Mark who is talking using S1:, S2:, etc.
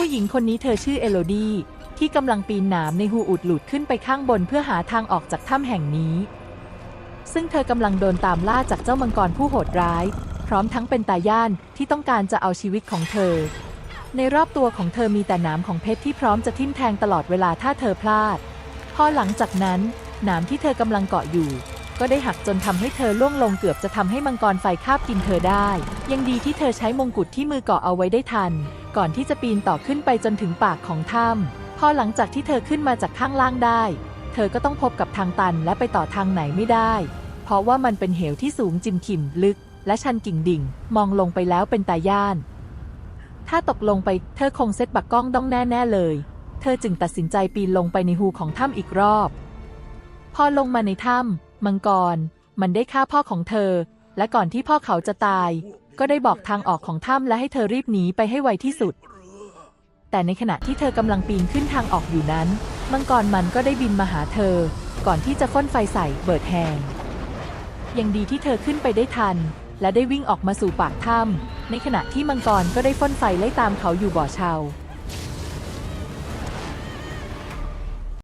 S1: ผู้หญิงคนนี้เธอชื่อเอโลดี้ที่กำลังปีนหนามในหูอุดหลุดขึ้นไปข้างบนเพื่อหาทางออกจากถ้ำแห่งนี้ ซึ่งเธอกำลังโดนตามล่าจากเจ้ามังกรผู้โหดร้าย พร้อมทั้งเป็นตาย่านที่ต้องการจะเอาชีวิตของเธอ ในรอบตัวของเธอมีแต่หนามของเพชรที่พร้อมจะทิ่มแทงตลอดเวลาถ้าเธอพลาด พอหลังจากนั้นหนามที่เธอกำลังเกาะอยู่ ก็ได้หักจนทำให้เธอล่วงลงเกือบจะทำให้มังกรไฟคาบกินเธอได้ ยังดีที่เธอใช้มงกุฎที่มือเกาะเอาไว้ได้ทัน ก่อนที่จะปีนต่อขึ้นไปจนถึงปากของถ้ำพอหลังจากที่เธอขึ้นมาจากข้างล่างได้ เธอก็ต้องพบกับทางตันและไปต่อทางไหนไม่ได้ เพราะว่ามันเป็นเหวที่สูงจิมขิมลึก และชันกิ่งดิ่ง มองลงไปแล้วเป็นตาย่าน ถ้าตกลงไปเธอคงเซตบักกล้องต้องแน่ๆเลย เธอจึงตัดสินใจปีนลงไปในหูของถ้ำอีกรอบ พอลงมาในถ้ำ มังกร มันได้ฆ่าพ่อของเธอ และก่อนที่พ่อเขาจะตาย ก็ได้บอกทางออกของถ้ำและให้เธอรีบหนีไปให้ไวที่สุด แต่ในขณะที่เธอกำลังปีนขึ้นทางออกอยู่นั้น มังกรมันก็ได้บินมาหาเธอ ก่อนที่จะพ่นไฟใส่เบิดแฮงยังดีที่เธอขึ้นไปได้ทัน และได้วิ่งออกมาสู่ปากถ้ำในขณะที่มังกรก็ได้พ่นไฟไล่ตามเขาอยู่บ่อเชา